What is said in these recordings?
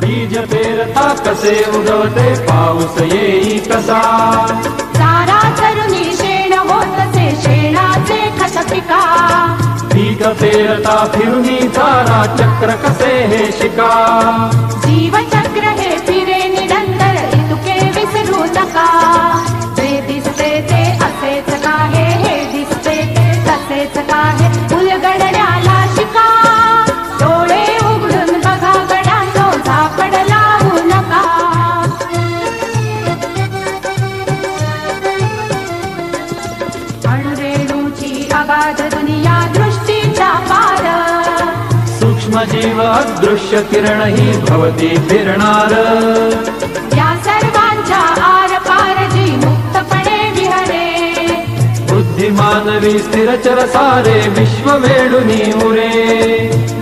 बीज पेरता कसे उगवते पाऊस येई कसा? सारा तरुणी शेण होतसे शेणाचे खत पिका. पीक पेरता फिरुनी चारा चक्र कसे हे शिका? जीवचक्र सूक्ष्म जीव अदृश्य किरण ही भवती फिरणार. या सर्वांच्या आर पार जी मुक्तपणे विहरे. बुद्धिमानवी स्थिरचर सारे विश्व वेडुनी उरे.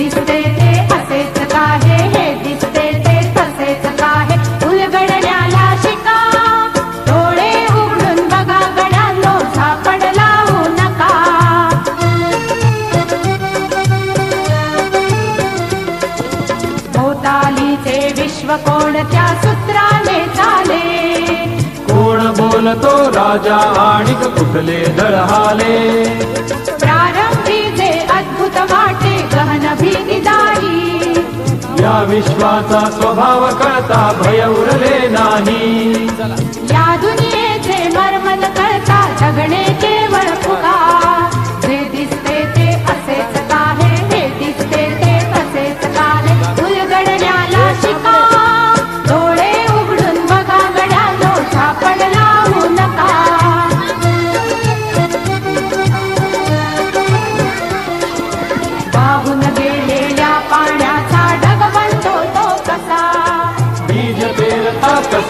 दिसते ते असेच काहे? हे दिसते ते तसेच काहे? उलगडण्याला शिका. डोळे उघडून बघा गड्यांनो झापड लावू नका. भोतालीचे विश्व कोणत्या सूत्राने चाले? कोण बोलतो राजा आणि कुठले दळहाले? या विश्वाचा स्वभाव कळता भय उरले नाही. या दुनियेचे मर्मन कळता जगणे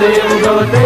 see you go